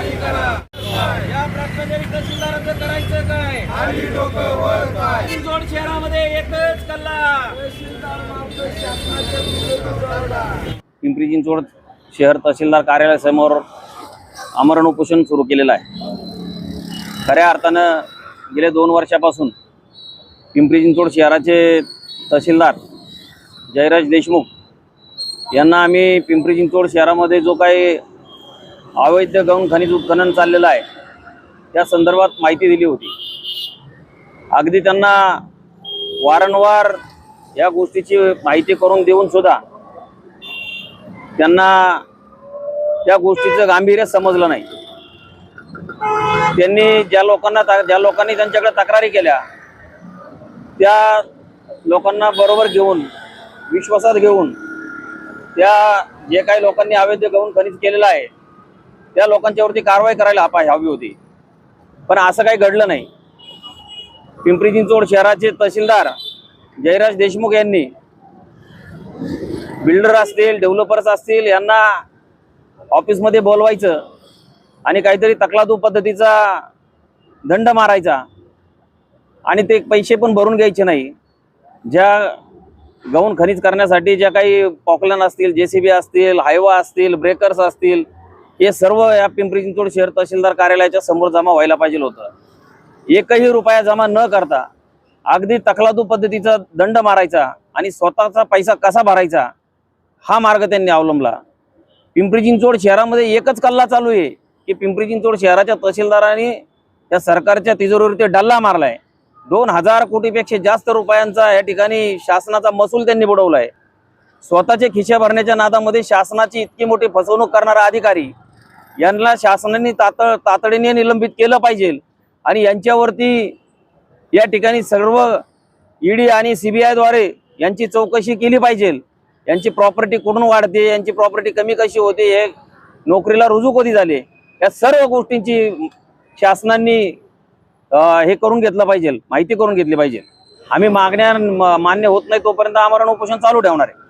खाली करा. या भ्रष्टाचारी तहसीलदारांचं करायचं काय? खाली डोकं वर काय चिंचवड शहरामध्ये एकच कल्ला पिंपरी चिंचवड शहर तहसीलदार कार्यालयासमोर आमरण उपोषण सुरू केलेलं आहे. खऱ्या अर्थानं गेल्या दोन वर्षापासून पिंपरी चिंचवड शहराचे तहसीलदार जयराज देशमुख यांना आम्ही पिंपरी चिंचवड शहरामध्ये जो काही अवैध गौण खनिज उत्खनन चाललेलं आहे. त्या संदर्भात माहिती दिली होती. अगदी त्यांना वारंवार या गोष्टीची माहिती करून देऊन सुद्धा त्यांना त्या गोष्टीचं गांभीर्य समजलं नाही. त्यांनी ज्या लोकांना ज्या लोकांनी त्यांच्याकडे तक्रारी केल्या त्या लोकांना बरोबर घेऊन विश्वासात घेऊन त्या जे काही लोकांनी अवैध गौण खनिज केलेलं आहे त्या लोकांच्यावरती कारवाई करायला हपा हवी होती. पण असं काही घडलं नाही. पिंपरी चिंचवड शहराचे तहसीलदार जयराज देशमुख यांनी बिल्डर असतील डेव्हलपर्स असतील यांना ऑफिसमध्ये बोलवायचं आणि काहीतरी तकलादू पद्धतीचा दंड मारायचा आणि ते पैसे पण भरून घ्यायचे नाही. ज्या गहून खनिज करण्यासाठी ज्या काही पॉकलन असतील जे सी बी असतील हायवा असतील ब्रेकर्स असतील हे सर्व या पिंपरी चिंचवड शहर तहसीलदार कार्यालयाच्या समोर जमा व्हायला पाहिजे होतं. एकही रुपया जमा न करता अगदी तखलादू पद्धतीचा दंड मारायचा आणि स्वतःचा पैसा कसा भरायचा हा मार्ग त्यांनी अवलंबला. पिंपरी चिंचवड शहरामध्ये एकच कल्ला चालू आहे की पिंपरी चिंचवड शहराच्या तहसीलदारांनी त्या सरकारच्या तिजोरीवरती डल्ला मारलाय. दोन हजार कोटीपेक्षा जास्त रुपयांचा या ठिकाणी शासनाचा महसूल त्यांनी बुडवलाय. स्वतःचे खिशे भरण्याच्या नादामध्ये शासनाची इतकी मोठी फसवणूक करणारा अधिकारी यांना शासनाने तातड तातडीने निलंबित केलं पाहिजे. आणि यांच्यावरती या ठिकाणी सर्व ईडी आणि सीबीआयद्वारे यांची चौकशी केली पाहिजे. यांची प्रॉपर्टी कुठून वाढते यांची प्रॉपर्टी कमी कशी होते हे नोकरीला रुजू कधी झाले या सर्व गोष्टींची शासनांनी हे करून घेतलं पाहिजे माहिती करून घेतली पाहिजे. आम्ही मागण्या मान्य होत नाही तोपर्यंत आमरण उपोषण चालू ठेवणार आहे.